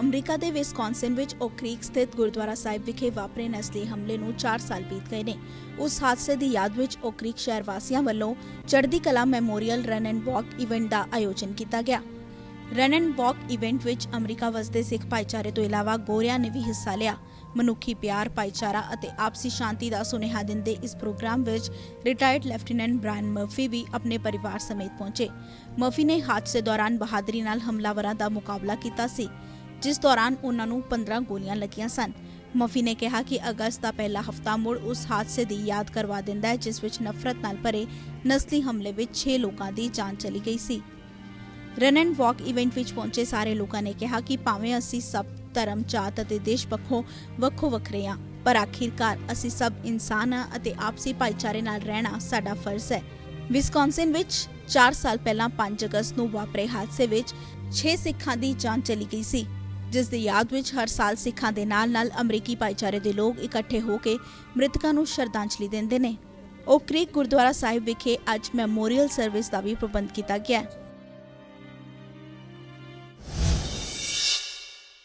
America ਦੇ Wisconsin ਵਿੱਚ okay creek ਸਥਿਤ ਗੁਰਦੁਆਰਾ ਸਾਹਿਬ ਵਿਖੇ ਵਾਪਰੇ ਨਸਲੀ ਹਮਲੇ ਨੂੰ 4 ਸਾਲ ਬੀਤ ਗਏ ਨੇ। ਉਸ ਹਾਦਸੇ ਦੀ ਯਾਦ ਵਿੱਚ ਓਕ ਕ੍ਰੀਕ ਸ਼ਹਿਰ ਵਾਸੀਆਂ ਵੱਲੋਂ Chardi Kala memorial run and walk event ਦਾ ਆਯੋਜਨ ਕੀਤਾ ਗਿਆ। ਰਨ ਐਂਡ ਵਾਕ ਇਵੈਂਟ ਵਿੱਚ ਅਮਰੀਕਾ ਵਸਦੇ ਸਿੱਖ ਭਾਈਚਾਰੇ ਤੋਂ ਇਲਾਵਾ ਗੋਰਿਆਂ ਨੇ ਵੀ ਹਿੱਸਾ ਲਿਆ। ਮਨੁੱਖੀ ਪਿਆਰ, ਭਾਈਚਾਰਾ ਅਤੇ ਆਪਸੀ ਸ਼ਾਂਤੀ ਦਾ ਸੁਨੇਹਾ ਦਿੰਦੇ ਇਸ ਪ੍ਰੋਗਰਾਮ ਵਿੱਚ ਰਿਟਾਇਰਡ ਲੈਫਟੀਨੈਂਟ ਬ੍ਰਾਇਨ ਮਰਫੀ ਵੀ ਆਪਣੇ ਪਰਿਵਾਰ ਸਮੇਤ ਪਹੁੰਚੇ। ਮਰਫੀ ਨੇ ਹਾਦਸੇ ਦੌਰਾਨ ਬਹਾਦਰੀ ਨਾਲ ਹਮਲਾਵਰਾਂ ਦਾ ਮੁਕਾਬਲਾ ਕੀਤਾ ਸੀ। ਜਿਸ ਦੌਰਾਨ ਉਹਨਾਂ ਨੂੰ 15 ਗੋਲੀਆਂ ਲੱਗੀਆਂ ਸਨ। ਮਫੀ ਨੇ ਕਿਹਾ ਕਿ ਅਗਸਤ ਦਾ ਪਹਿਲਾ ਹਫਤਾ ਮੁੜ ਉਸ ਹਾਦਸੇ ਦੀ ਯਾਦ ਕਰਵਾ ਦਿੰਦਾ ਹੈ, ਜਿਸ ਵਿੱਚ ਨਫ਼ਰਤ ਨਾਲ ਭਰੇ ਨਸਲੀ ਹਮਲੇ ਵਿੱਚ 6 ਲੋਕਾਂ ਦੀ ਜਾਨ ਚਲੀ ਗਈ ਸੀ। ਰਨ ਐਂਡ ਵਾਕ ਇਵੈਂਟ ਵਿੱਚ ਪਹੁੰਚੇ ਸਾਰੇ ਲੋਕਾਂ ਨੇ ਕਿਹਾ ਕਿ ਭਾਵੇਂ ਅਸੀਂ ਸਭ ਧਰਮ, ਜਾਤ ਅਤੇ ਦੇਸ਼ ਪੱਖੋਂ ਵੱਖੋ ਵੱਖਰੇ ਹਾਂ, ਪਰ ਆਖਿਰਕਾਰ ਅਸੀਂ ਸਭ ਇਨਸਾਨ ਹਾਂ ਅਤੇ ਆਪਸੀ ਭਾਈਚਾਰੇ ਨਾਲ ਰਹਿਣਾ ਸਾਡਾ ਫਰਜ਼ ਹੈ। ਵਿਸਕੌਨਸਿਨ ਵਿੱਚ 4 ਸਾਲ ਪਹਿਲਾਂ 5 ਅਗਸਤ ਨੂੰ ਵਾਪਰੇ ਹਾਦਸੇ ਵਿੱਚ 6 ਸਿੱਖਾਂ ਦੀ ਜਾਨ ਚਲੀ ਗਈ ਸੀ। ਜਿਸ ਦੀ ਯਾਦ ਵਿੱਚ ਹਰ ਸਾਲ ਸਿੱਖਾਂ ਦੇ ਨਾਲ-ਨਾਲ ਅਮਰੀਕੀ ਭਾਈਚਾਰੇ ਦੇ ਲੋਕ ਇਕੱਠੇ ਹੋ ਕੇ ਮ੍ਰਿਤਕਾਂ ਨੂੰ ਸ਼ਰਧਾਂਜਲੀ ਦਿੰਦੇ ਨੇ। ਓਕ ਕ੍ਰੀਕ ਗੁਰਦੁਆਰਾ ਸਾਹਿਬ ਵਿਖੇ ਅੱਜ ਮੈਮੋਰੀਅਲ ਸਰਵਿਸ ਦਾ ਵੀ ਪ੍ਰਬੰਧ ਕੀਤਾ ਗਿਆ ਹੈ।